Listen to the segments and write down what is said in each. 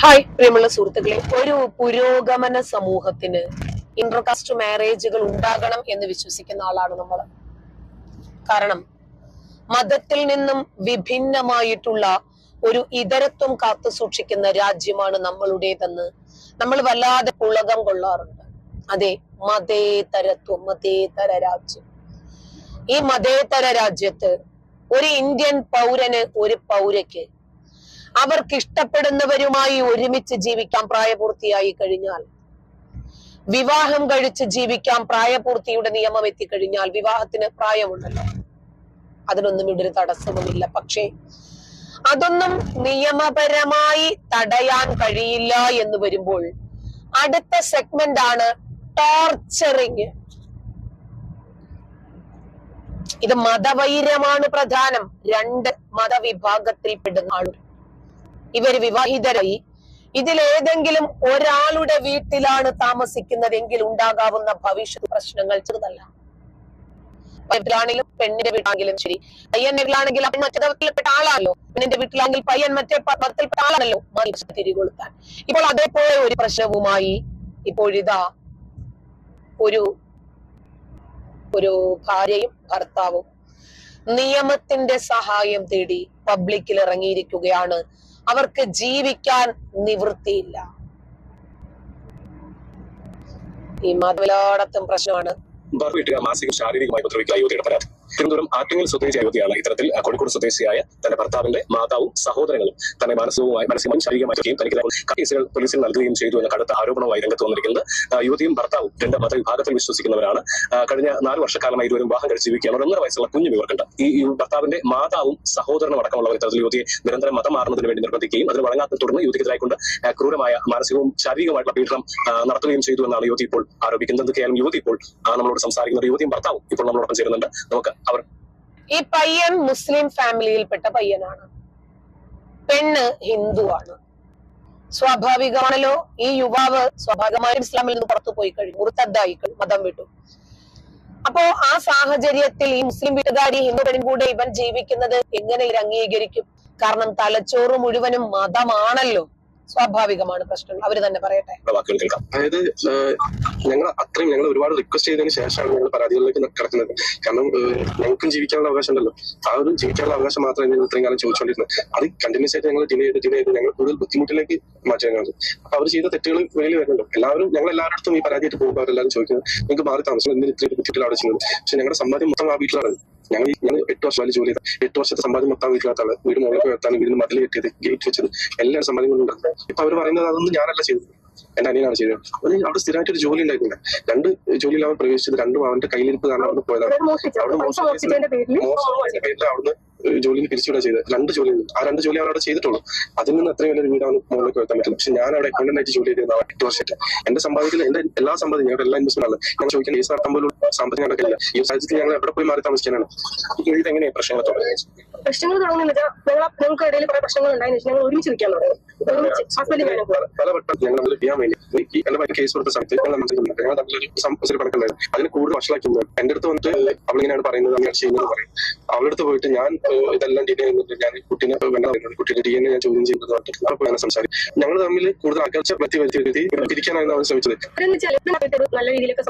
Hi പ്രിയമുള്ള സുഹൃത്തുക്കളെ ഒരു പുരോഗമന സമൂഹത്തിന് ഇന്റർകാസ്റ്റ് മാരേജുകൾ ഉണ്ടാകണം എന്ന് വിശ്വസിക്കുന്ന ആളാണ് നമ്മൾ കാരണം മതത്തിൽ നിന്നും വിഭിന്നമായിട്ടുള്ള ഒരു ഇതരത്വം കാത്തു സൂക്ഷിക്കുന്ന രാജ്യമാണ് നമ്മളുടേതെന്ന് നമ്മൾ വല്ലാതെ പുളകം കൊള്ളാറുണ്ട്. അതെ മതേതരത്വം മതേതര രാജ്യം. ഈ മതേതര രാജ്യത്ത് ഒരു ഇന്ത്യൻ പൗരന് ഒരു പൗരയ്ക്ക് അവർക്ക് ഇഷ്ടപ്പെടുന്നവരുമായി ഒരുമിച്ച് ജീവിക്കാൻ പ്രായപൂർത്തിയായി കഴിഞ്ഞാൽ വിവാഹം കഴിച്ച് ജീവിക്കാൻ പ്രായപൂർത്തിയുടെ നിയമം എത്തിക്കഴിഞ്ഞാൽ വിവാഹത്തിന് പ്രായമുണ്ടല്ലോ. അതിനൊന്നും ഇവിടെ തടസ്സവുമില്ല. പക്ഷേ അതൊന്നും നിയമപരമായി തടയാൻ കഴിയില്ല എന്ന് വരുമ്പോൾ അടുത്ത സെഗ്മെന്റ് ആണ് ടോർച്ചറിങ് ഇത് മതവൈര്യമാണ് പ്രധാനം. രണ്ട് മതവിഭാഗത്തിൽപ്പെടുന്ന ആളുകൾ. ഇവർ വിവാഹിതരായി. ഇതിലേതെങ്കിലും ഒരാളുടെ വീട്ടിലാണ് താമസിക്കുന്നതെങ്കിൽ ഉണ്ടാകാവുന്ന ഭവിഷ്യ പ്രശ്നങ്ങൾ ചെറുതല്ല. വീട്ടിലാണെങ്കിലും പെണ്ണിന്റെ വീട്ടാണെങ്കിലും ശരി. പയ്യന്റെ വീട്ടിലാണെങ്കിൽ അവൻ മറ്റേ തവത്തിൽപ്പെട്ട ആളാണല്ലോ. പെണ്ണിന്റെ വീട്ടിലാണെങ്കിൽ പയ്യൻ മറ്റേ പ- പത്തിൽപ്പെട്ട ആളാണല്ലോ. തിരികൊളുത്താൻ ഇപ്പോൾ അതേപോലെ ഒരു പ്രശ്നവുമായി ഇപ്പോഴിതാ ഒരു ഒരു ഭാര്യയും ഭർത്താവും നിയമത്തിന്റെ സഹായം തേടി പബ്ലിക്കിൽ ഇറങ്ങിയിരിക്കുകയാണ് അവർക്ക് ജീവിക്കാൻ നിവൃത്തിയില്ല ഈ മതവിലാടത്തും പ്രശ്നമാണ് ശാരീരികമായി തിരുവനന്തപുരം ആറ്റിങ്ങൽ സ്വദേശിയായ യുവതിയാണ് ഇത്തരത്തിൽ കോഴിക്കോട് സ്വദേശിയായ തന്റെ ഭർത്താവിന്റെ മാതാവും സഹോദരങ്ങളും തന്നെ മാനസികവുമായി മാനസികമായും ശാരീരികമായും തനിക്ക് കേസുകൾ പോലീസിൽ നൽകുകയും ചെയ്തു എന്ന കടുത്ത ആരോപണവുമായി രംഗത്ത് വന്നിരിക്കുന്നത്. യുവതിയും ഭർത്താവും രണ്ട് മതവിഭാഗത്തിൽ വിശ്വസിക്കുന്നവരാണ്. കഴിഞ്ഞ നാല് വർഷക്കാലമായി ഇരുവരും വിവാഹം കഴിച്ച് ജീവിക്കുകയാണ്. ഒന്നര വയസ്സുള്ള കുഞ്ഞു ഇവർക്കുണ്ട് ഈ ഭർത്താവിന്റെ മാതാവും സഹോദരനും അടക്കമുള്ളവർ ഇത്തരത്തിൽ യുവതിയെ നിരന്തരം മതം മാറുന്നതിന് വേണ്ടി നിർബന്ധിക്കുകയും അതിന് വഴങ്ങാത്ത തുടർന്ന് യുവതിക്കെതിരായിക്കൊണ്ട് ക്രൂരമായ മാനസികവും ശാരീരികമായിട്ടുള്ള പീഡനം നടത്തുകയും ചെയ്തു എന്നാണ് യുവതി ഇപ്പോൾ ആരോപിക്കുന്നത്. കേവലം യുവതി ഇപ്പോൾ നമ്മളോട് സംസാരിക്കുന്ന യുവതിയും ഭർത്താവും ഇപ്പോൾ നമ്മളോടൊപ്പം ചേരുന്നുണ്ട്. നമുക്ക് അവർ. ഈ പയ്യൻ മുസ്ലിം ഫാമിലിയിൽപ്പെട്ട പയ്യനാണ്. പെണ്ണ് ഹിന്ദുവാണ്. സ്വാഭാവികമാണല്ലോ ഈ യുവാവ് സ്വാഭാവികമായും ഇസ്ലാമിൽ നിന്ന് പുറത്തു പോയി കഴിഞ്ഞു മുറുത്തദ്ദായി മതം വിട്ടു. അപ്പോ ആ സാഹചര്യത്തിൽ ഈ മുസ്ലിം വീട്ടുകാരി ഹിന്ദു പെണ്ണും കൂടെ ഇവൻ ജീവിക്കുന്നത് എങ്ങനെ ഇവർ അംഗീകരിക്കും കാരണം തലച്ചോറ് മുഴുവനും മതമാണല്ലോ. സ്വാഭാവികമാണ് പ്രശ്നം. അവർ തന്നെ പറയട്ടെ. കേൾക്കാം. അതായത് ഞങ്ങൾ അത്രയും ഞങ്ങൾ ഒരുപാട് റിക്വസ്റ്റ് ചെയ്തതിന് ശേഷമാണ് ഞങ്ങൾ പരാതികളിലേക്ക് കിടക്കുന്നത്. കാരണം ഞങ്ങൾക്കും ജീവിക്കാനുള്ള അവകാശം ഉണ്ടല്ലോ ആ ഒരു ജീവിക്കാനുള്ള അവകാശം മാത്രമേ ഞങ്ങൾ ഇത്രയും കാലം ചോദിച്ചുകൊണ്ടിരുന്നത്. അത് കണ്ടിന്യൂസ് ആയിട്ട് ഞങ്ങൾ ഡിലേ ചെയ്ത് ഡിലേ ചെയ്ത് ഞങ്ങൾ കൂടുതൽ ബുദ്ധിമുട്ടിലേക്ക് മാറ്റുകയാണ് അപ്പൊ അവർ ചെയ്ത തെറ്റുകൾ വെളിയിൽ വരുന്നുണ്ടോ. എല്ലാവരും ഞങ്ങൾ എല്ലാവരുടെ ഈ പരാതിയായിട്ട് പോകുമ്പോൾ അവരെല്ലാവരും ചോദിക്കുന്നത് നിങ്ങൾക്ക് മാറി താമസം എന്തിനും ഇത്രയും ബുദ്ധിമുട്ടിൽ അവിടെ ചെയ്യുന്നത് പക്ഷെ ഞങ്ങളുടെ സമ്പാദ്യം മൊത്തം ആ വീട്ടിലാണ്. ഞങ്ങൾ ഞങ്ങൾ എട്ട് വർഷം ജോലി ചെയ്ത എട്ട് വർഷത്തെ സമ്പാദ്യം മൊത്തം വീട്ടിലാത്താണ് വീട് മുകളിലൊക്കെ ഉയർത്താനും വീടിന് മതിൽ കെട്ടിയത്. ഗേറ്റ് വെച്ചത്. എല്ലാ സമ്പാദ്യം കൊണ്ടുണ്ടാകും ഇപ്പൊ അവർ പറയുന്നത് അതൊന്നും ഞാനല്ല ചെയ്തത്. എന്റെ അനിയനാണ് ചെയ്തത്. അവന് അവിടെ സ്ഥിരമായിട്ട് ഒരു ജോലി ഉണ്ടായിരുന്നില്ല രണ്ട് ജോലിയിൽ അവൻ പ്രവേശിച്ചത് രണ്ടും അവന്റെ കയ്യിലിരിപ്പ് കാരണം അവിടെ പോയതാണ്. അവിടെ മോശം പേരിൽ അവിടുന്ന് ജോലിയിൽ പിരിച്ചുവിടാ ചെയ്തത്. രണ്ട് ജോലി ആ രണ്ട് ജോലി അവരവിടെ ചെയ്തിട്ടുള്ളൂ. അതിൽ നിന്ന് അത്രയും വലിയൊരു വീടാണ് മോളിൽ മുകളിലേക്ക് പറ്റുന്നത്. പറ്റില്ല പക്ഷെ ഞാൻ അവിടെ അക്കൗണ്ടന്റ് ആയിട്ട് ജോലി ചെയ്തിരുന്ന എട്ട് വർഷമായിട്ട്. എന്റെ സമ്പാദ്യത്തിൽ എന്റെ എല്ലാ സമ്പാദ്യം ഞങ്ങളുടെ എല്ലാ ഇൻവെസ്റ്റ്മെന്റ് അല്ല ഞാൻ ചോദിക്കുന്ന ഈ നടത്താൻ പോലും സാമ്പത്തികം നടക്കില്ല ഈ സാഹചര്യത്തിൽ ഞങ്ങൾ എവിടെ പോയി മാറി താമസിക്കാനാണ്? ഇത് എങ്ങനെയാണ് പ്രശ്നങ്ങൾ തുടങ്ങിയത് പ്രശ്നങ്ങൾ തുടങ്ങുന്നത് ഞങ്ങൾ ഞങ്ങൾക്ക് ഇടയിൽ കുറെ പ്രശ്നങ്ങൾ ഉണ്ടായിരുന്നു. ഞങ്ങൾ ഒരുമിച്ച് നിൽക്കാൻ തുടങ്ങി. പല- വട്ടം ഞങ്ങൾ തമ്മിൽ ചെയ്യാൻ വേണ്ടി. എനിക്ക് എന്റെ ഭാര്യ കേസ് കൊടുത്ത സമയത്ത് ഞങ്ങൾ മനസ്സിലാക്കുന്നുണ്ട് ഞങ്ങൾ തമ്മിലൊരു സം- ഒരു പണക്കുണ്ടായിരുന്നു അതിന് കൂടുതൽ വഷളാക്കുന്നത് എന്റെ അടുത്ത് വന്നിട്ട് അവളിങ്ങനെയാണ് പറയുന്നത് അങ്ങനെ ചെയ്യുന്നത് പറയും. അവളുടെ അടുത്ത് പോയിട്ട് ഞാൻ ഇതെല്ലാം ഡിലേ ചെയ്യുന്നത് ഞാൻ കുട്ടീനെ വേണ്ട പറയുന്നത് ഡി എൻ എ ഞാൻ ചോദ്യം ചെയ്യുന്നത് അപ്പോൾ ഞാൻ സംസാരിക്കും. ഞങ്ങൾ തമ്മിൽ കൂടുതൽ അകൽച്ച വ്യക്തി വരുത്തി വരുത്തി പിരിക്കാനായിരുന്നു അവർ ശ്രമിച്ചത്. നല്ല രീതിയിലൊക്കെ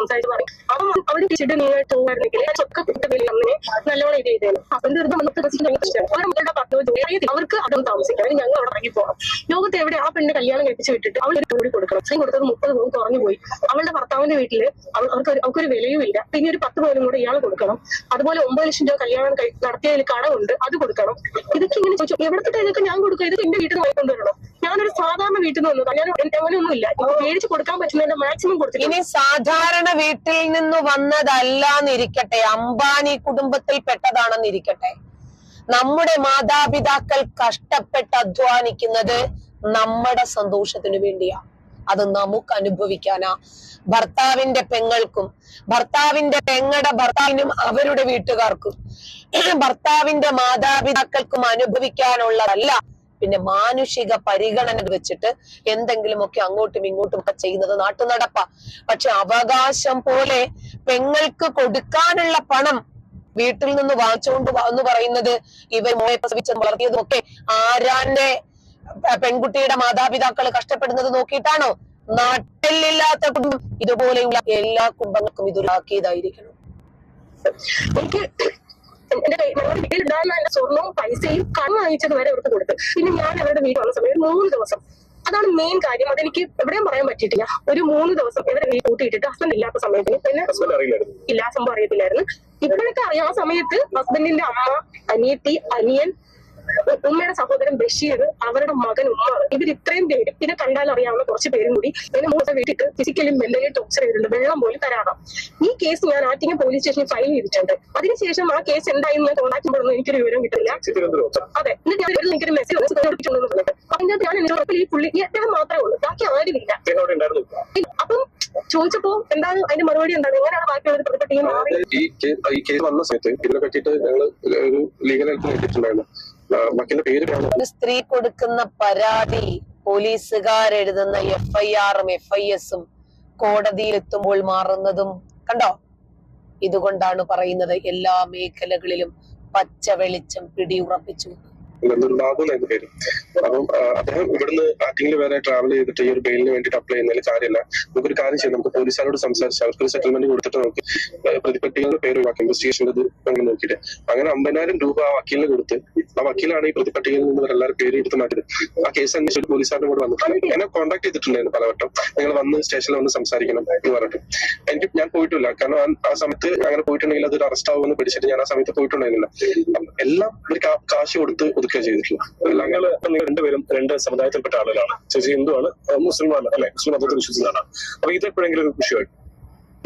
അവർക്ക് അതും താമസിക്കാം. അതിന് ഞങ്ങൾ അവിടെ ഇറങ്ങി പോകണം ലോകത്ത് എവിടെ ആ പെണ്ണ് കല്യാണം കഴിപ്പിച്ച് വിട്ടിട്ട് അവൾ ഒരു കോടി കൊടുക്കണം. സ്ത്രീ കൊടുത്തത് മുപ്പത് പോകും കുറഞ്ഞു പോയി. അവളുടെ ഭർത്താവിന്റെ അവൾ അവർക്ക് അവർക്കൊരു വിലയും ഇല്ല പിന്നെ ഒരു പത്ത് പോലും കൂടെ ഇയാൾ കൊടുക്കണം. അതുപോലെ ഒമ്പത് ലക്ഷം രൂപ കല്യാണം നടത്തിയതിൽ കടമുണ്ട്. അത് കൊടുക്കണം. ഇതൊക്കെ ഇങ്ങനെ ചോദിച്ചു എവിടത്തെ ഇതൊക്കെ ഞാൻ കൊടുക്കുക? ഇതൊക്കെ എന്റെ വീട്ടിൽ നിന്ന് വാങ്ങിക്കൊണ്ടുവരണം ഞാനൊരു സാധാരണ വീട്ടിൽ നിന്ന് വന്നതാണ് ഞാൻ അങ്ങനെയൊന്നും ഇല്ല. മേടിച്ച് കൊടുക്കാൻ പറ്റുന്നതിന്റെ മാക്സിമം കൊടുത്തു ഇനി സാധാരണ വീട്ടിൽ നിന്ന് വന്നതല്ലാന്നിരിക്കട്ടെ അംബാനി കുടുംബത്തിൽ പെട്ടതാണെന്നിരിക്കട്ടെ നമ്മുടെ മാതാപിതാക്കൾ കഷ്ടപ്പെട്ട് അധ്വാനിക്കുന്നത് നമ്മുടെ സന്തോഷത്തിന് വേണ്ടിയാ. അത് നമുക്ക് അനുഭവിക്കാനാ. ഭർത്താവിന്റെ പെങ്ങൾക്കും ഭർത്താവിന്റെ പെങ്ങടെ ഭർത്താവിനും അവരുടെ വീട്ടുകാർക്കും. ഭർത്താവിന്റെ മാതാപിതാക്കൾക്കും അനുഭവിക്കാനുള്ളതല്ല. പിന്നെ മാനുഷിക പരിഗണന വെച്ചിട്ട് എന്തെങ്കിലുമൊക്കെ അങ്ങോട്ടും ഇങ്ങോട്ടും ഒക്കെ ചെയ്യുന്നത് നാട്ടു നടപ്പ പക്ഷെ അവകാശം പോലെ പെങ്ങൾക്ക് കൊടുക്കാനുള്ള പണം വീട്ടിൽ നിന്ന് വാങ്ങിച്ചുകൊണ്ട് എന്ന് പറയുന്നത് ഇവർ മോയെ പ്രസവിച്ചത് വളർത്തിയതും ഒക്കെ ആരാന്റെ പെൺകുട്ടിയുടെ മാതാപിതാക്കൾ കഷ്ടപ്പെടുന്നത് നോക്കിയിട്ടാണോ? നാട്ടിലില്ലാത്ത കുടുംബം ഇതുപോലെയുള്ള എല്ലാ കുടുംബങ്ങൾക്കും ഇതൊരു ആക്കിയതായിരിക്കണം. എനിക്ക് എന്റെ കൈ- ഞങ്ങളുടെ വീട്ടിലുണ്ടായിരുന്ന എന്റെ സ്വർണവും പൈസയും കണ്ണ് വാങ്ങിച്ചത് വരെ അവർക്ക് കൊടുത്തു. പിന്നെ ഞാൻ അവരുടെ വീട് വന്ന സമയത്ത് മൂന്ന് ദിവസം. അതാണ് മെയിൻ കാര്യം. അതെനിക്ക് എവിടെയും പറയാൻ പറ്റിയിട്ടില്ല. ഒരു മൂന്ന് ദിവസം ഇവരെ വീട്ടിൽ കൂട്ടിയിട്ടിട്ട് ഹസ്ബൻഡ് ഇല്ലാത്ത സമയത്തിന് പിന്നെ ഇല്ല സംഭവം അറിയത്തില്ലായിരുന്നു. ഇപ്പോഴൊക്കെ അറിയാം. ആ സമയത്ത് ഹസ്ബൻഡിന്റെ അമ്മ അനിയത്തി അനിയൻ ഉമ്മയുടെ സഹോദരൻ ബഷീർ അവരുടെ മകൻ ഉമ്മ. ഇവർ ഇത്രയും പേര് പിന്നെ കണ്ടാൽ അറിയാവുന്ന കുറച്ച് പേരും കൂടി അതിന് മൂന്ന് വീട്ടിട്ട് ഫിസിക്കലി മെന്റലി ടോർച്ചർ ചെയ്തിട്ടുണ്ട്. വെള്ളം പോലും തരാറാം ഈ കേസ് ഞാൻ ആറ്റിങ്ങ പോലീസ് സ്റ്റേഷനിൽ ഫയൽ ചെയ്തിട്ടുണ്ട്. അതിനുശേഷം ആ കേസ് എന്തായെന്ന് കോണ്ടാക്ടുമ്പോൾ ചെയ്യുമ്പോഴൊന്നും എനിക്കൊരു വിവരം കിട്ടില്ല അതെ. എന്നിട്ട് ഞാൻ എനിക്കൊരു മെസ്സേജ് കൊടുത്തിട്ടുണ്ടെന്ന് പറഞ്ഞിട്ട്. അതിന്റെ ഞാൻ ഈ പുള്ളി അദ്ദേഹം മാത്രമേ ഉള്ളൂ. ബാക്കി ആരുമില്ല. ഇല്ല. അപ്പം ചോദിച്ചപ്പോ എന്താണ് അതിന്റെ മറുപടി എന്താണ്? എങ്ങനെയാണ് ബാക്കിയുള്ള പ്രതിപ്പെട്ട ടീം ഈ കേസ് വന്ന സമയത്ത് ഇതിനെ പറ്റിയിട്ട് ഞങ്ങൾ ഒരു ലീഗൽ ഹെൽപ്പ് നേടിയിട്ടുണ്ടായിരുന്നു ആ, വക്കീലിന്റെ പേര് സ്ത്രീ കൊടുക്കുന്ന പരാതി പോലീസുകാരെഴുതുന്ന എഫ് ഐ ആറും എഫ് ഐ എസും കോടതിയിൽ എത്തുമ്പോൾ മാറുന്നതും കണ്ടോ? ഇതുകൊണ്ടാണ് പറയുന്നത് എല്ലാ മേഖലകളിലും പച്ച വെളിച്ചം പിടിയുറപ്പിച്ചു. നിർബാബു എന്നായിരുന്നു പേര് അപ്പം അദ്ദേഹം ഇവിടുന്ന് ആറ്റിങ്ങിൽ വരെ ട്രാവൽ ചെയ്തിട്ട് ഈ ഒരു ബെയിലിന് വേണ്ടിയിട്ട് അപ്ലൈ ചെയ്യുന്നതിൽ കാര്യമില്ല. നമുക്കൊരു കാര്യം ചെയ്യാം. നമുക്ക് പോലീസുകാരോട് സംസാരിച്ച് അവർക്കൊരു സെറ്റിൽമെന്റ് കൊടുത്തിട്ട് നമുക്ക് ആ, പ്രതിപട്ടികളുടെ പേര് ഒഴിവാക്കി ഇൻവെസ്റ്റിഗേഷൻ ഇത് നോക്കിയിട്ട്. അങ്ങനെ അമ്പതിനായിരം രൂപ ആ വക്കീലിന് കൊടുത്ത് ആ വക്കീലാണ് ഈ പ്രതിപട്ടികയിൽ നിന്ന് ഇവരെല്ലാവരും പേര് എടുത്ത് മാറ്റിയത്. ആ കേസ് അന്വേഷിച്ച് പോലീസുകാരുടെ കൂടെ വന്നിട്ടുണ്ട്. എന്നെ കോൺടാക്ട് ചെയ്തിട്ടുണ്ടായിരുന്നു പലവട്ടം. നിങ്ങൾ വന്ന് സ്റ്റേഷനിൽ വന്ന് സംസാരിക്കണം എന്ന് പറഞ്ഞിട്ട്. എനിക്ക് ഞാൻ പോയിട്ടില്ല. കാരണം ആ- സമയത്ത് അങ്ങനെ പോയിട്ടുണ്ടെങ്കിൽ അതൊരു അറസ്റ്റ് ആവുമെന്ന് പിടിച്ചിട്ട് ഞാൻ ആ സമയത്ത് പോയിട്ടുണ്ടായിരുന്നില്ല. എല്ലാം ഒരു കാശ് കൊടുത്ത് ഒതുക്കുക ചെയ്തിട്ടുള്ളത് ഞങ്ങൾ നിങ്ങൾ രണ്ടുപേരും രണ്ട് സമുദായത്തിൽപ്പെട്ട ആളുകളാണ്. ചേച്ചി ഹിന്ദുവാണ് മുസ്ലിമാണ് അല്ലെ? മുസ്ലിം മതത്തിൽ വിശ്വസിക്കുന്നതാണ്. അപ്പൊ ഇത് എപ്പോഴെങ്കിലും ഒരു വിഷയമായിട്ട്?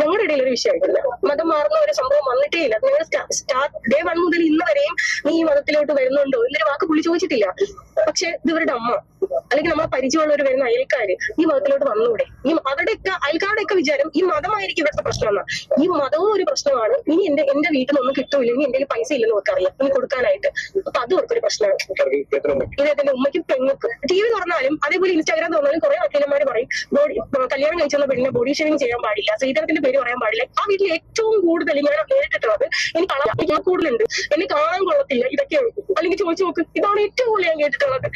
നമ്മുടെ ഇടയിൽ ഒരു വിഷയമായിട്ടില്ല. മതം മാറുന്ന ഒരു സംഭവം വന്നിട്ടേ ഇല്ല ഞങ്ങൾ സ്റ്റാർട്ട് ഡേ വൺ മുതൽ ഇന്ന് വരെയും നീ ഈ മതത്തിലോട്ട് വരുന്നുണ്ടോ? എന്നൊരു വാക്ക് പുള്ളി ചോദിച്ചിട്ടില്ല. പക്ഷെ ഇത് ഇവരുടെ അമ്മ. അല്ലെങ്കിൽ നമ്മളെ പരിചയമുള്ളവർ വരുന്ന അയൽക്കാര് ഈ മതത്തിലോട്ട് വന്നൂടെ? ഈ അവരുടെയൊക്കെ അയൽക്കാരുടെയൊക്കെ വിചാരം ഈ മതമായിരിക്കും ഇവിടുത്തെ പ്രശ്നമെന്നാ ഈ മതവും ഒരു പ്രശ്നമാണ്. ഇനി എന്റെ എന്റെ വീട്ടിൽ നിന്നൊന്നും കിട്ടൂല ഇനി എന്റെ പൈസ ഇല്ലെന്ന് അവർക്ക് അറിയാം ഇനി കൊടുക്കാനായിട്ട്. അപ്പൊ അതും അവർക്കൊരു പ്രശ്നമാണ്. ഇദ്ദേഹത്തിന്റെ ഉമ്മയ്ക്കും പെങ്ങൾക്കും ടി വി തുറന്നാലും അതേപോലെ ഇൻസ്റ്റാഗ്രാം തുറന്നാലും കുറെ വക്കീലന്മാർ പറയും ബോഡി കല്യാണം കഴിച്ചുള്ള പെണ്ണിനെ ബോഡി ഷേവിംഗ് ചെയ്യാൻ പാടില്ല. സ്ത്രീധനത്തിന്റെ പേര് പറയാൻ പാടില്ല. ആ വീട്ടിൽ ഏറ്റവും കൂടുതൽ ഞാൻ നേരിട്ടിട്ടുള്ളത് എനിക്ക് അളവ് കൂടുതലുണ്ട്. എന്നെ കാണാൻ കൊള്ളത്തില്ല. ഇതൊക്കെയാണ്. അല്ലെങ്കിൽ ചോദിച്ചു നോക്ക്. ഇതാണ് ഏറ്റവും കൂടുതൽ ഞാൻ കേട്ടിട്ടുള്ളത്.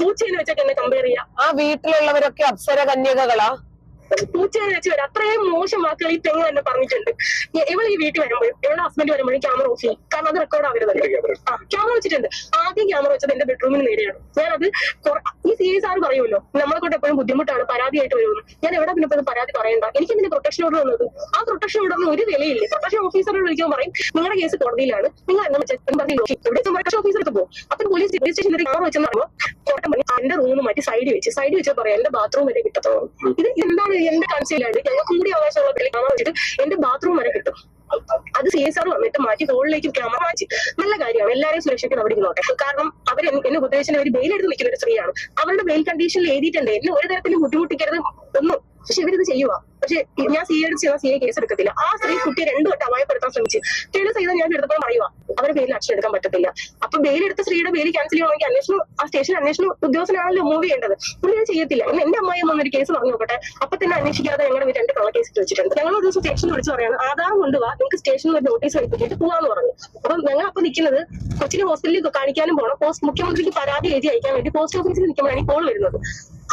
പൂച്ചയെന്ന് വെച്ചൊക്കെ എന്നെ കമ്പയർ ചെയ്യാം. ആ വീട്ടിലുള്ളവരൊക്കെ അപ്സര കന്യകകളാ. പൂച്ചയെന്ന് വെച്ച് വരാം. അത്രയും മോശം വാക്കുകൾ ഈ തെങ്ങ് തന്നെ പറഞ്ഞിട്ടുണ്ട്. ഇവൾ ഈ വീട്ടിൽ വരുമ്പോഴും ഇവളുടെ ഹസ്ബൻഡ് വരുമ്പോഴും ക്യാമറ ഓഫ് ചെയ്യും. കാരണം അത് റെക്കോർഡ് ആവരുത് ആ ക്യാമറ വെച്ചിട്ടുണ്ട്. ആദ്യം ക്യാമറ വെച്ചത് എന്റെ ബെഡ്റൂമിന് നേരെയാണ്. ഞാനത് ഈ സി എസ് ആർ പറയുമല്ലോ നമ്മളെ കൊണ്ട് എപ്പോഴും ബുദ്ധിമുട്ടാണ് പരാതിയായിട്ട് വരുമെന്ന്. ഞാൻ എവിടെ പിന്നെ ഇപ്പൊ പരാതി പറയണ്ട? എനിക്ക് ഇതിന്റെ പ്രൊട്ടക്ഷൻ ഓർഡർ വന്നത്. ആ പ്രൊട്ടക്ഷൻ ഓർഡറിന് ഒരു വിലയില്ല. പ്രൊട്ടക്ഷൻ ഓഫീസറോട് വിളിക്കാൻ പറയും നിങ്ങളുടെ കേസ് കോടതിയിലാണ്. നിങ്ങൾ വെച്ചാൽ പറഞ്ഞു ഇവിടെ പ്രൊട്ടക്ഷൻ ഓഫീസർക്ക് പോകും അപ്പൊ പോലീസ് സ്റ്റേഷൻ ക്യാമറ വെച്ചെന്ന് പറയുമ്പോൾ കോട്ടം എന്റെ റൂം മാറ്റി സൈഡിൽ വെച്ച്. സൈഡിൽ വെച്ച് പറയാം എന്റെ ബാത്റൂം വരെ കിട്ടത്തോളൂ ഇത് എന്താണ് എന്റെ കൺസീലായിട്ട് ഞങ്ങൾക്കും കൂടി അവകാശമുള്ള ക്യാമറ വെച്ചിട്ട് എന്റെ ബാത്റൂം വരെ കിട്ടും. അത് സി എസ് ആർ വന്നിട്ട് മാറ്റി ഹോളിലേക്ക് ക്യാമറ മാറ്റി. നല്ല കാര്യമാണ്. എല്ലാവരെയും സുരക്ഷിക്കാൻ അവിടെ ഇരുന്നോട്ടെ കാരണം അവർ എന്നെ ഉപദേശിച്ച അവർ ബെയിലെടുത്ത് നിൽക്കുന്ന ഒരു സ്ത്രീയാണ്. അവരുടെ ബെയിൽ കണ്ടീഷനിൽ എഴുതിയിട്ടുണ്ട്. എന്നെ ഒരു തരത്തിലും ബുദ്ധിമുട്ടിക്കരുത് ഒന്നും. പക്ഷെ ഇവരിത് ചെയ്യുക പക്ഷെ ഞാൻ സി എടുത്ത് കേസ് എടുക്കത്തില്ല. ആ സ്ത്രീ കുട്ടിയെ രണ്ടു വട്ടം അപായപ്പെടുത്താൻ ശ്രമിച്ചു. തെളിവ് സഹിതം ഞാൻ എടുത്തപ്പോൾ പറയുക അവരുടെ പേരിൽ ആക്ഷൻ എടുക്കാൻ പറ്റത്തില്ല. അപ്പൊ എടുത്ത സ്ത്രീയുടെ പേര് ക്യാൻസൽ ചെയ്യണമെങ്കിൽ അന്വേഷണം ആ സ്റ്റേഷൻ അന്വേഷണം ഉദ്യോഗസ്ഥനാണല്ലോ മൂവ് ചെയ്യേണ്ടത്. പുള്ളി അത് ചെയ്യത്തില്ല. ഇന്ന് എന്റെ അമ്മായി വന്നൊരു കേസ് പറഞ്ഞു നോക്കട്ടെ. അപ്പൊ തന്നെ അന്വേഷിക്കാതെ ഞങ്ങൾ രണ്ട് കള്ള കേസ് വെച്ചിട്ടുണ്ട്. ഞങ്ങൾ ഒരു ദിവസം സ്റ്റേഷനിൽ വിളിച്ച് പറയാണ് ആധാർ കൊണ്ടുപോവാ നിങ്ങൾക്ക് സ്റ്റേഷനിൽ ഒരു നോട്ടീസ് വെച്ചിട്ട് പോവാന്ന് പറഞ്ഞു. അപ്പം ഞങ്ങൾ അപ്പൊ നിൽക്കുന്നത് കൊച്ചിന് ഹോസ്റ്റലിൽ കാണിക്കാനും പോകണം പോസ്റ്റ് മുഖ്യമന്ത്രിക്ക് പരാതി എഴുതി അയക്കാൻ വേണ്ടി പോസ്റ്റ് ഓഫീസിൽ നിൽക്കുമ്പോഴാണ് കോൾ വരുന്നത്.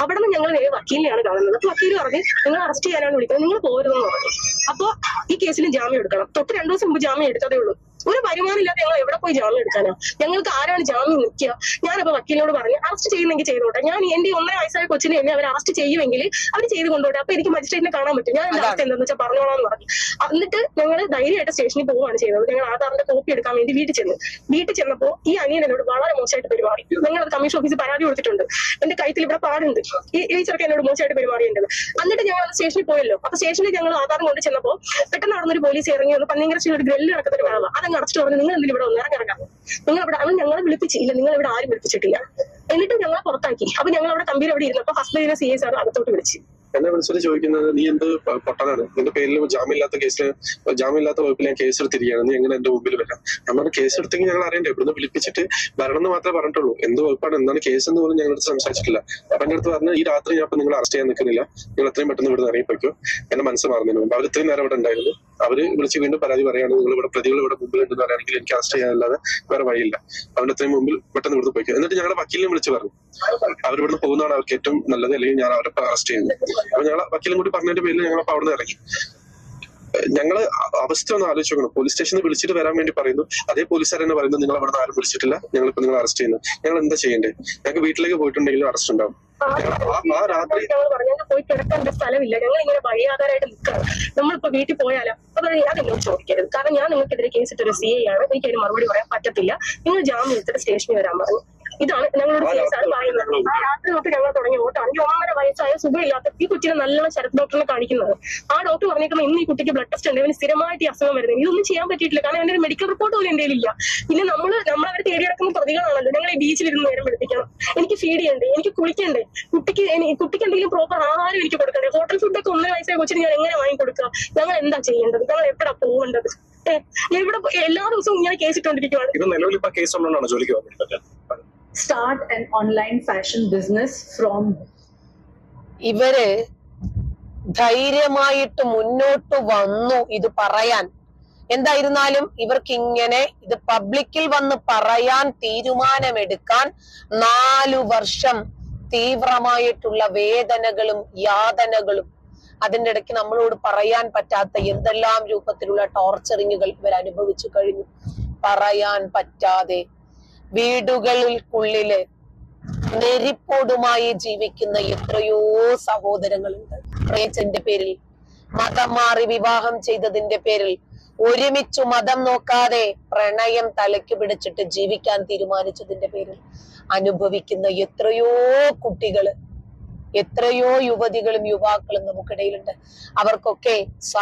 അവിടെ നിന്ന് ഞങ്ങൾ നേരെ വക്കീലിനെയാണ് കാണുന്നത്. അപ്പൊ വക്കീൽ പറഞ്ഞു നിങ്ങൾ അറസ്റ്റ് ചെയ്യാനാണ് വിളിക്കുന്നത്. നിങ്ങൾ പോരുതെന്ന് പറഞ്ഞു. അപ്പൊ ഈ കേസിൽ ജാമ്യം എടുക്കണം. തൊട്ട് രണ്ടു ദിവസം മുമ്പ് ജാമ്യം എടുത്തതേ ഉള്ളൂ. ഒരു വരുമാനം ഇല്ലാതെ ഞങ്ങൾ എവിടെ പോയി ജാമ്യം എടുക്കാനാ? ഞങ്ങൾക്ക് ആരാണ് ജാമ്യം നിൽക്കുക? ഞാനപ്പോ വക്കീലിനോട് പറഞ്ഞു അറസ്റ്റ് ചെയ്യുന്നെങ്കിൽ ചെയ്തോട്ടെ. ഞാൻ എന്റെ ഒന്നര വയസ്സായ കൊച്ചിനെ എന്നെ അവർ അറസ്റ്റ് ചെയ്യുമെങ്കിൽ അവർ ചെയ്ത് കൊണ്ടോട്ടെ അപ്പൊ എനിക്ക് മജിസ്ട്രേറ്റിനെ കാണാൻ പറ്റും. ഞാൻ എന്റെ അവസ്ഥ എന്താണെന്ന് വെച്ചാൽ പറഞ്ഞോളാന്ന് പറഞ്ഞു. എന്നിട്ട് ഞങ്ങൾ ധൈര്യമായിട്ട് സ്റ്റേഷനിൽ പോവുകയാണ് ചെയ്തത്. ഞങ്ങൾ ആധാറിന്റെ കോപ്പി എടുക്കാൻ വേണ്ടി വീട്ടിൽ ചെന്നു. വീട്ടിൽ ചെന്നപ്പോ ഈ അനിയൻ എന്നോട് വളരെ മോശമായിട്ട് പെരുമാറി. ഞങ്ങൾ അത് കമ്മീഷൻ ഓഫീസിൽ പരാതി കൊടുത്തിട്ടുണ്ട്. എന്റെ കൈത്തിൽ ഇവിടെ പാടുണ്ട്. ഈ ഈ ചെറുക്കൻ എന്നോട് മോശമായിട്ട് പെരുമാറിയിട്ടുണ്ട്. എന്നിട്ട് ഞങ്ങൾ അത് സ്റ്റേഷനിൽ പോയല്ലോ. അപ്പൊ സ്റ്റേഷനിൽ ഞങ്ങൾ ആധാരം കൊണ്ട് ചെന്നപ്പോ പെട്ടെന്ന് നടന്നൊരു പോലീസ് ഇറങ്ങി വന്ന് പന്നിങ്കര ഒരു ഗ്രില്ല് നടക്കുന്ന ഒരു വേള അതങ്ങ് അടച്ചിട്ട് പറഞ്ഞു നിങ്ങൾ എന്തിനും ഇവിടെ ഒന്ന് ഇറങ്ങിറങ്ങാം നിങ്ങൾ ഇവിടെ അവൻ ഞങ്ങളെ വിളിപ്പിച്ചില്ല നിങ്ങൾ ഇവിടെ ആരും വിളിപ്പിച്ചിട്ടില്ല. എന്നിട്ട് ഞങ്ങളെ പുറത്താക്കി. അപ്പൊ ഞങ്ങൾ അവിടെ കമ്പനി അവിടെ ഇരുന്നപ്പോ ദിനം സി എസ് ആണ് അകത്തോട്ട് വിളിച്ചു. എന്നെ വിളിച്ചിട്ട് ചോദിക്കുന്നത് നീ എന്ത് പൊട്ടനാണ്? നിന്റെ പേരിൽ ജാമ്യമില്ലാത്ത കേസിൽ ജാമ്യമില്ലാത്ത വകുപ്പിൽ ഞാൻ കേസ് എടുത്തിരിക്കുകയാണ് നീ എങ്ങനെ എന്റെ മുമ്പിൽ വരാം? നമ്മുടെ കേസ് എടുത്തെങ്കിൽ ഞങ്ങൾ അറിയണ്ടേ? ഇവിടുന്ന് വിളിപ്പിച്ചിട്ട് വരണം എന്ന് മാത്രമേ പറഞ്ഞിട്ടുള്ളൂ. എന്ത് വകുപ്പാണ് എന്താണ് കേസ് എന്ന് പോലും ഞങ്ങളുടെ സംസാരിച്ചിട്ടില്ല. അപ്പൊ എന്റെ അടുത്ത് പറഞ്ഞു ഈ രാത്രി ഞാൻ നിങ്ങൾ അറസ്റ്റ് ചെയ്യാൻ നിൽക്കുന്നില്ല. നിങ്ങൾ എത്രയും പെട്ടെന്ന് ഇവിടുന്ന് ഇറങ്ങിപ്പോയിക്കോ. എന്റെ മനസ്സ് മാറുന്നതിന് മുമ്പ്. അവർ ഇത്രയും നേരം ഇവിടെ ഉണ്ടായിരുന്നു. അവർ വിളിച്ച് വീണ്ടും പരാതി പറയാണ് നിങ്ങൾ ഇവിടെ പ്രതികൾ ഇവിടെ മുമ്പിൽ ഉണ്ടെന്ന് പറയുകയാണെങ്കിൽ എനിക്ക് അറസ്റ്റ് ചെയ്യാനല്ലാതെ വേറെ വഴിയില്ല. അവരുടെ അത്രയും മുമ്പിൽ പെട്ടെന്ന് ഇവിടുന്ന് പോയി എന്നിട്ട് ഞങ്ങളുടെ വക്കീലിനെ വിളിച്ച് പറഞ്ഞു. അവർ ഇവിടുന്ന് പോകുന്നതാണ് അവർക്ക് ഏറ്റവും നല്ലത് അല്ലെങ്കിൽ ഞാൻ അവരെ അറസ്റ്റ് ചെയ്യുന്നത് അപ്പൊ ഞങ്ങളെ വക്കീലും കൂടി പറഞ്ഞതിന്റെ പേരിൽ ഞങ്ങൾ അപ്പൊ അവിടുന്ന് ഇറങ്ങി. ഞങ്ങൾ അവസ്ഥ ഒന്ന് ആലോചിച്ച് നോക്കണം. പോലീസ് സ്റ്റേഷനിൽ വിളിച്ചിട്ട് വരാൻ വേണ്ടി പറയുന്നു. അതേ പോലീസുകാർ തന്നെ പറയുന്നു നിങ്ങൾ അവിടെ ആരും വിളിച്ചിട്ടില്ല. ഞങ്ങളിപ്പോ നിങ്ങൾ അറസ്റ്റ് ചെയ്യുന്നു. ഞങ്ങൾ എന്താ ചെയ്യേണ്ടത് ഞങ്ങൾക്ക് വീട്ടിലേക്ക് പോയിട്ടുണ്ടെങ്കിലും അറസ്റ്റ് ഉണ്ടാവും. ആ- രാത്രി ഞങ്ങൾ പോയി ഞങ്ങൾ നമ്മളിപ്പോ വീട്ടിൽ പോയാലോ? എന്നോട് ചോദിക്കരുത്. കാരണം ഞാൻ നിങ്ങൾക്കെതിരെ കേസ് ഇട്ടൊരു സി ഐ ആണ്. എനിക്ക് അതിന് മറുപടി പറയാൻ പറ്റത്തില്ല. നിങ്ങൾ ജാമ്യം എടുത്തിട്ട് സ്റ്റേഷനിൽ വരാൻ പറഞ്ഞു. ഇതാണ് ഞങ്ങളോട് ആ കേസാണ് പറയുന്നത്. ആ രാത്രി തൊട്ട് ഞങ്ങൾ തുടങ്ങിയ ഓട്ടം അഞ്ച് ഒന്നര വയസ്സായ സുഖമില്ലാത്ത ഈ കുട്ടിനെ നല്ലോണം ശരത് ഡോക്ടറിനെ കാണിക്കുന്നത്. ആ ഡോക്ടർ പറഞ്ഞേക്കുന്നത് ഇന്ന് ഈ കുട്ടിക്ക് ബ്ലഡ് ടെസ്റ്റ് ഉണ്ട്. ഇവന് സ്ഥിരമായിട്ട് ഈ അസുഖം വരുന്നത്. ഇതൊന്നും ചെയ്യാൻ പറ്റിയിട്ടില്ല. കാരണം അവന്റെ ഒരു മെഡിക്കൽ റിപ്പോർട്ട് പോലും എന്റെ ഇല്ല പിന്നെ നമ്മൾ നമ്മളവരെ തേടി നടക്കുന്ന പ്രതികളാണല്ലോ. ഞങ്ങൾ ഈ ബീച്ചിൽ ഇരുന്ന് നേരം പിടിപ്പിക്കണം. എനിക്ക് ഫീഡ് ചെയ്യണ്ടേ? എനിക്ക് കുളിക്കണ്ടേ? കുട്ടിക്ക് കുട്ടിക്ക് എന്തെങ്കിലും പ്രോപ്പർ ആഹാരം എനിക്ക് കൊടുക്കണ്ടേ? ഹോട്ടൽ ഫുഡൊക്കെ ഒന്നര വയസ്സായ കൊച്ചിന് ഞാൻ എങ്ങനെ വാങ്ങി കൊടുക്കുക ഞങ്ങൾ എന്താ ചെയ്യേണ്ടത്? ഞങ്ങൾ എവിടെ പോകേണ്ടത്? ഇവിടെ എല്ലാ ദിവസവും ഇങ്ങനെ കേസിട്ടോണ്ടിരിക്കുവാണ് ഇത് നിലവിൽ ഇപ്പൊ കേസ് ജോലിക്ക് വന്നിട്ടുള്ളത് start an online fashion business from? ഇവർ ധൈര്യമായിട്ട് മുന്നോട്ട് വന്നു ഇത് പറയാൻ. എന്തായിരുന്നാലും ഇവർക്ക് ഇങ്ങനെ ഇത് പബ്ലിക്കിൽ വന്ന് പറയാൻ തീരുമാനമെടുക്കാൻ നാലു വർഷം തീവ്രമായിട്ടുള്ള വേദനകളും യാതനകളും അതിന്റെ ഇടയ്ക്ക് നമ്മളോട് പറയാൻ പറ്റാത്ത എന്തെല്ലാം രൂപത്തിലുള്ള ടോർച്ചറിങ്ങുകൾ ഇവർ അനുഭവിച്ചു കഴിഞ്ഞു. പറയാൻ പറ്റാതെ വീടുകൾക്കുള്ളിൽ നെരിപ്പോടുമായി ജീവിക്കുന്ന എത്രയോ സഹോദരങ്ങളുണ്ട്. പ്രേച്ചന്റെ പേരിൽ മതം മാറി വിവാഹം ചെയ്തതിന്റെ പേരിൽ ഒരുമിച്ചു മതം നോക്കാതെ പ്രണയം തലയ്ക്ക് പിടിച്ചിട്ട് ജീവിക്കാൻ തീരുമാനിച്ചതിന്റെ പേരിൽ അനുഭവിക്കുന്ന എത്രയോ കുട്ടികൾ എത്രയോ യുവതികളും യുവാക്കളും നമുക്കിടയിലുണ്ട്. അവർക്കൊക്കെ സ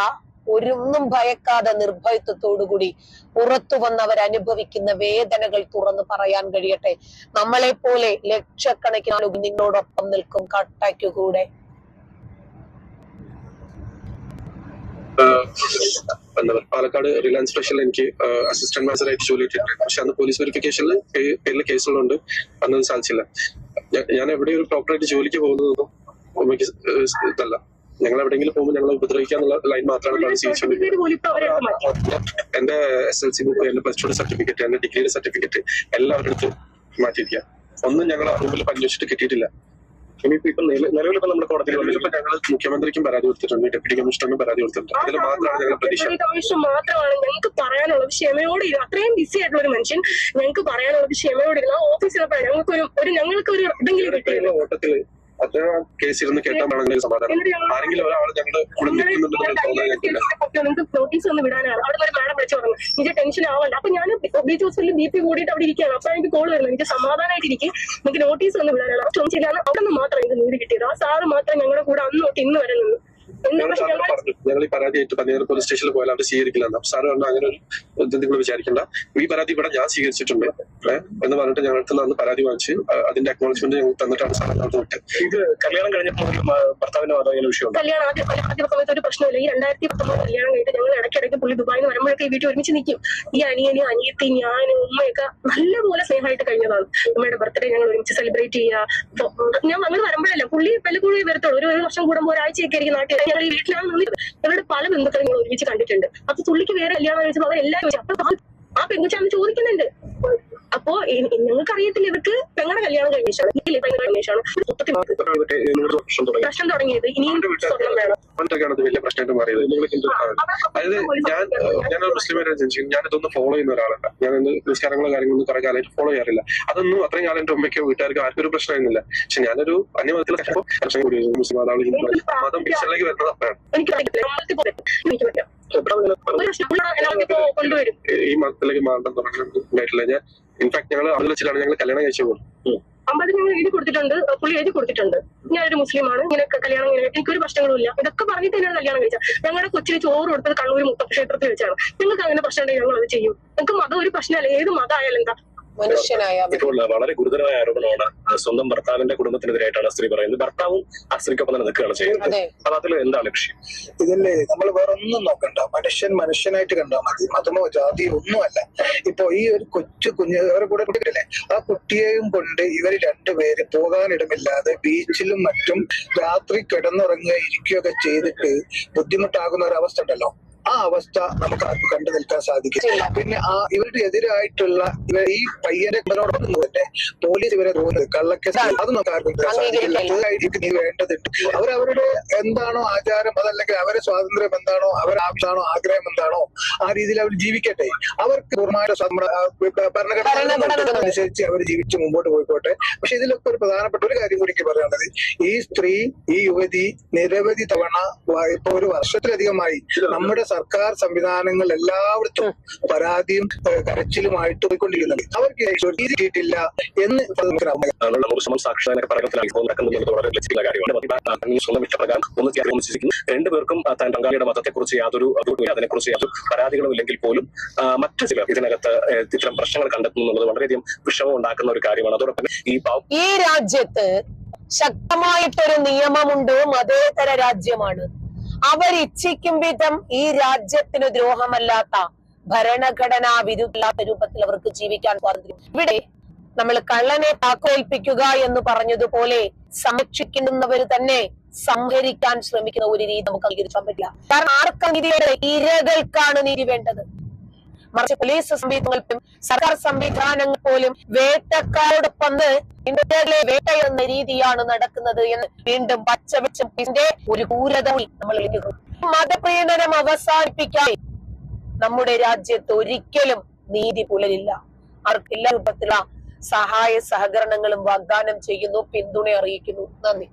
ഒരൊന്നും ഭയക്കാതെ നിർഭയത്വത്തോടുകൂടി പുറത്തു വന്നവർ അനുഭവിക്കുന്ന വേദനകൾ തുറന്നു പറയാൻ കഴിയട്ടെ. നമ്മളെ പോലെ ലക്ഷക്കണക്കിന് ആളുകൾ നിങ്ങളോടൊപ്പം നിൽക്കും കട്ടയ്ക്കുകൂടെ. പാലക്കാട് റിലയൻസ് സ്പെഷ്യൽ എനിക്ക് അസിസ്റ്റന്റ് മാനേജറായിട്ട് ജോലി കിട്ടിയിട്ടുണ്ട്. പക്ഷെ അന്ന് പോലീസ് വെരിഫിക്കേഷനിൽ പേരിൽ കേസുള്ളതുകൊണ്ട് അന്നത് സാധിച്ചില്ല. ഞാൻ- എവിടെ ഒരു പ്രോപ്പറായിട്ട് ജോലിക്ക് പോകുന്നതൊന്നും ഇതല്ല. ഞങ്ങൾ എവിടെയെങ്കിലും പോകുമ്പോൾ ഞങ്ങളെ ഉപദ്രവിക്കാന്നുള്ള ലൈൻ മാത്രമാണ് എന്റെ എസ് എൽ സി ബുക്ക് എന്റെ പ്ലസ് ടു സർട്ടിഫിക്കറ്റ് എന്റെ ഡിഗ്രിയുടെ സർട്ടിഫിക്കറ്റ് എല്ലാം അവരെടുത്ത് മാറ്റിയിരിക്കുക. ഒന്നും ഞങ്ങൾ മുമ്പിൽ അന്വേഷിച്ചിട്ട് കിട്ടിയിട്ടില്ല. ഇനിയിപ്പോ ഇപ്പൊ നില- നിലവിൽ ഇപ്പൊ നമ്മുടെ കോടതിയിൽ വന്നിട്ട് ഞങ്ങൾ മുഖ്യമന്ത്രിക്കും പരാതി കൊടുത്തിട്ടുണ്ട് ഡെപ്യൂട്ടി കമ്മീഷണറിനും പരാതി കൊടുത്തിട്ടുണ്ട്. അതിൽ മാത്രമാണ് ഞങ്ങൾ പ്രതീക്ഷ. കമ്മീഷൻ മാത്രമാണ് ഞങ്ങൾക്ക് പറയാനുള്ളത് ക്ഷമയോടെ ഇരുന്ന് അത്രയും ബിസി ആയിട്ടുള്ള ഒരു മനുഷ്യൻ ഞങ്ങൾക്ക് പറയാനുള്ളത് ക്ഷമയോടെ ഇരുന്ന ഓഫീസിലെ ഞങ്ങൾക്ക് ഒരു ഞങ്ങൾക്ക് ഒരു എന്തെങ്കിലും ഓട്ടത്തിൽ അത്ര കേസ് ഇരുന്ന് കേട്ടാണെങ്കിൽ സമാധാനം. ആരെങ്കിലും ഒരാൾ ഞങ്ങളുടെ കൂടെ നിങ്ങൾക്ക് നോട്ടീസ് ഒന്ന് വിടാനാണ് അവിടെ ഒരു മാഡം വിളിച്ചു പറഞ്ഞു ടെൻഷൻ ആവണ്ട. അപ്പൊ ഞാൻ ബീച്ച് ഹോസ്പിറ്റലിൽ ബി പി കൂടിയിട്ട് അവിടെ ഇരിക്കുകയാണ്. അപ്പൊ എനിക്ക് കോൾ വരുന്നത് എനിക്ക് സമാധാനമായിട്ട് ഇരിക്കും. എനിക്ക് നോട്ടീസ് ഒന്ന് വിടാനാണ് ആ ചോദിച്ചില്ലാണ് അവിടെ നിന്ന് മാത്രം എനിക്ക് നീതി കിട്ടിയത്? ആ സാറ് മാത്രം ഞങ്ങളുടെ കൂടെ അന്ന് തൊട്ട് ഇന്ന് വരെ നിന്നു ഞങ്ങൾ ഞങ്ങൾ ഞങ്ങൾ ഈ പരാതി ആയിട്ട് പന്നിയാർ പോലീസ് സ്റ്റേഷനിൽ പോയാൽ അവർ സ്വീകരിക്കില്ല അപ്പൊ സാറ് പറഞ്ഞു അങ്ങനെ ഒരു ഇത് നിങ്ങൾ വിചാരിക്കണ്ട. ഈ പരാതി ഇവിടെ ഞാൻ സ്വീകരിച്ചിട്ടുണ്ട്. എന്ന് പറഞ്ഞിട്ട് ഞങ്ങൾക്ക് അന്ന് പരാതി വാങ്ങിച്ച് അതിന്റെ അക്നോളജ്മെന്റ് ഞങ്ങൾ തന്നിട്ടാണ് സാർ ഇത് കല്യാണം കഴിഞ്ഞപ്പോൾ ഭർത്താവിന് കല്യാണം ആദ്യം ആദ്യ സമയത്ത് ഒരു പ്രശ്നമില്ല ഈ രണ്ടായിരത്തി പത്തൊമ്പത് കല്യാണം കഴിഞ്ഞിട്ട് ഞങ്ങൾ ഇടയ്ക്കിടയ്ക്ക് പുള്ളി ദുബായിൽ നിന്ന് വരുമ്പോഴൊക്കെ ഈ വീട്ടിൽ ഒരുമിച്ച് നിൽക്കും ഈ അനിയന് അനിയത്തി ഞാൻ ഉമ്മയൊക്കെ നല്ലപോലെ സ്നേഹമായിട്ട് കഴിഞ്ഞതാണ്. ഉമ്മയുടെ ബർത്ത്ഡേ ഞങ്ങൾ ഒരുമിച്ച് സെലിബ്രേറ്റ് ചെയ്യുക. ഞാൻ അങ്ങനെ വരുമ്പോഴല്ല. പുള്ളി വല്ലപ്പോഴേ വരത്തുള്ളൂ. ഒരു ഒരു വർഷം കൂടുമ്പോൾ ഒരാഴ്ചയൊക്കെ ആയിരിക്കും നാട്ടിൽ ഞങ്ങൾ ഈ വീട്ടിലാണ് നിന്നത് പല ബന്ധുക്കളും ഞങ്ങൾ ഒരുമിച്ച് കണ്ടിട്ടുണ്ട്. അപ്പൊ പുള്ളിക്ക് വേറെ കല്യാണം കഴിച്ചപ്പോൾ അവർ എല്ലാവരും ചോദിച്ചു അപ്പൊ ആ പെൺകുച്ചാന്ന് ചോദിക്കുന്നുണ്ട്. അപ്പോ ഞങ്ങൾക്ക് അറിയത്തില്ല ഇവർക്ക് പെങ്ങളുടെ കല്യാണം കഴിഞ്ഞാണ് ഈ ഭയങ്കര പ്രശ്നം തുടങ്ങിയത് ഇനിയും സ്വർണം വേണം. വലിയ പ്രശ്നമായിട്ട് മാറിയത്. ആ. അതായത് ഞാൻ ഞാനൊരു മുസ്ലിമായിട്ട് ജനിച്ചു. ഞാൻ ഇതൊന്നും ഫോളോ ചെയ്യുന്ന ഒരാളല്ല. ഞാൻ നിസ്കാരങ്ങളോ കാര്യങ്ങളൊന്നും കുറെ കാലമായിട്ട് ഫോളോ ചെയ്യാറില്ല. അതൊന്നും അത്രയും കാലം എന്റെ ഉമ്മയ്ക്കോ വീട്ടുകാർക്കോ ആർക്കും ഒരു പ്രശ്നമായിരുന്നില്ല പക്ഷെ ഞാനൊരു അന്യമതത്തിൽ മതത്തിൽ പ്രശ്നം കൂടി മുസ്ലിം മാതാവ് ഹിന്ദു മതം പിക്ചറിലേക്ക് വരുന്നത് അപ്പോഴാണ് എനിക്ക് പറ്റില്ല ഈ മതത്തിലേക്ക് മാറണം തുടങ്ങിയിട്ടില്ല ഞാൻ ഇൻഫാക്ട് ഞങ്ങൾ അവിടെ വെച്ചിട്ടാണ് ഞങ്ങൾ കല്യാണം കഴിച്ചു പോകുന്നത് അമ്പത് ഞങ്ങൾ എഴുതി കൊടുത്തിട്ടുണ്ട് പുള്ളി എഴുതി കൊടുത്തിട്ടുണ്ട്. ഞാനൊരു മുസ്ലിമാണ് ഇങ്ങനെ കല്യാണം എനിക്കൊരു പ്രശ്നങ്ങളും ഇല്ല ഇതൊക്കെ പറഞ്ഞിട്ട് തന്നെയാണ് കല്യാണം കഴിച്ചത്. ഞങ്ങളുടെ കൊച്ചിന് ചോറ് കൊടുത്തത് കണ്ണൂർ മുത്ത ക്ഷേത്രത്തിൽ വെച്ചാണ്. നിങ്ങൾക്ക് അങ്ങനെ പ്രശ്നമുണ്ടെങ്കിൽ ഞങ്ങൾ അത് ചെയ്യും. നിങ്ങൾക്ക് മതം ഒരു പ്രശ്നമല്ല ഏത് മതമായാലും എന്താ? മനുഷ്യനായ ഇപ്പോൾ വളരെ ഗുരുതരമായ ആരോപണമാണ് സ്വന്തം ഭർത്താവിന്റെ കുടുംബത്തിനെതിരായിട്ടാണ് സ്ത്രീ പറയുന്നത്. ഭർത്താവും ആ സ്ത്രീക്കൊപ്പം തന്നെ നിൽക്കുകയാണ് ചെയ്യുന്നത്. അപ്പൊ അതിൽ എന്താണ് ലക്ഷ്യം ഇതല്ലേ നമ്മൾ വേറെ ഒന്നും നോക്കണ്ട. മനുഷ്യൻ മനുഷ്യനായിട്ട് കണ്ടാൽ മതി. മതമോ ജാതിയോ ഒന്നുമല്ല. ഇപ്പൊ ഈ ഒരു കൊച്ചു കുഞ്ഞ് അവരെ കൂടെ കുട്ടികളെ ആ കുട്ടിയെയും കൊണ്ട് ഇവർ രണ്ടുപേര് പോകാനിടമില്ലാതെ ബീച്ചിലും മറ്റും രാത്രി കിടന്നുറങ്ങുക ഇരിക്കുകയൊക്കെ ചെയ്തിട്ട് ബുദ്ധിമുട്ടാകുന്ന ഒരു അവസ്ഥ ഉണ്ടല്ലോ. ആ അവസ്ഥ നമുക്ക് ആർക്കും കണ്ടു നിൽക്കാൻ സാധിക്കില്ല. പിന്നെ ആ ഇവരുടെ എതിരായിട്ടുള്ള ഈ പയ്യന്റെ ഇവരോടൊപ്പം തന്നെ പോലീസ് ഇവരെ തോന്നുന്നത് കള്ളക്കേസ് അത് നമുക്ക് ആർക്കും സാധിക്കില്ല. നീ വേണ്ടതുണ്ട് അവരവരുടെ എന്താണോ ആചാരം അതല്ലെങ്കിൽ അവരെ സ്വാതന്ത്ര്യം എന്താണോ അവരുടെ ആവശ്യമാണോ ആഗ്രഹം എന്താണോ ആ രീതിയിൽ അവർ ജീവിക്കട്ടെ. അവർക്ക് പൂർണമായിട്ട് സ്വന്തം- ആ, ഭരണഘടന ഭരണഘടന അനുസരിച്ച് അവർ ജീവിച്ച് മുമ്പോട്ട് പോയിക്കോട്ടെ. പക്ഷെ ഇതിലൊക്കെ ഒരു പ്രധാനപ്പെട്ട ഒരു കാര്യം കൂടി എനിക്ക് പറയാനുള്ളത്. ഈ സ്ത്രീ ഈ യുവതി നിരവധി തവണ ഇപ്പൊ ഒരു വർഷത്തിലധികമായി നമ്മുടെ സർക്കാർ സംവിധാനങ്ങൾ എല്ലായിടത്തും പരാതിയും കരച്ചിലുമായിട്ട് പോയിക്കൊണ്ടിരിക്കുന്നത് അവർക്ക് കിട്ടിയിട്ടില്ല എന്ന് രണ്ടുപേർക്കും താൻ പങ്കാളിയുടെ മതത്തെക്കുറിച്ച് യാതൊരു അതിനെ അതിനെക്കുറിച്ച് യാതൊരു പരാതികളും ഇല്ലെങ്കിൽ പോലും മറ്റു ചിലർ ഇതിനകത്ത് ഇത്തരം പ്രശ്നങ്ങൾ കണ്ടെത്തുന്നു എന്നുള്ളത് വളരെയധികം വിഷമം ഉണ്ടാക്കുന്ന ഒരു കാര്യമാണ്. അതോടൊപ്പം ഈ ഈ രാജ്യത്ത് ശക്തമായിട്ടൊരു നിയമമുണ്ട്. മതേതര രാജ്യമാണ്. അവർ ഇച്ഛിക്കും വിധം ഈ രാജ്യത്തിന് ദ്രോഹമല്ലാത്ത ഭരണഘടനാ വിരുദ്ധമില്ലാത്ത രൂപത്തിൽ അവർക്ക് ജീവിക്കാൻ സ്വാതന്ത്ര്യം. ഇവിടെ നമ്മൾ കള്ളനെ താക്കോൽപ്പിക്കുക എന്ന് പറഞ്ഞതുപോലെ സംരക്ഷിക്കുന്നവർ തന്നെ സംഹരിക്കാൻ ശ്രമിക്കുന്ന ഒരു രീതി നമുക്ക് അംഗീകരിക്കാൻ പറ്റില്ല. കാരണം ആർക്കും ഇരകൾക്കാണ് നീതി വേണ്ടത്. മറിച്ച് പോലീസ് സംവിധാനങ്ങൾ പോലും സർക്കാർ സംവിധാനങ്ങൾ പോലും വേട്ടക്കാരോടൊപ്പം ഇന്ത്യയിലെ വേട്ട എന്ന രീതിയാണ് നടക്കുന്നത് എന്ന് വീണ്ടും പച്ചവെച്ചും ഒരു ക്രൂരത നമ്മൾ എഴുതുന്നു മതപ്രീണനം അവസാനിപ്പിക്കാൻ നമ്മുടെ രാജ്യത്ത് ഒരിക്കലും നീതി പുലരില്ല. അവർക്ക് എല്ലാ രൂപത്തിലുള്ള സഹായ സഹകരണങ്ങളും വാഗ്ദാനം ചെയ്യുന്നു പിന്തുണ അറിയിക്കുന്നു. നന്ദി.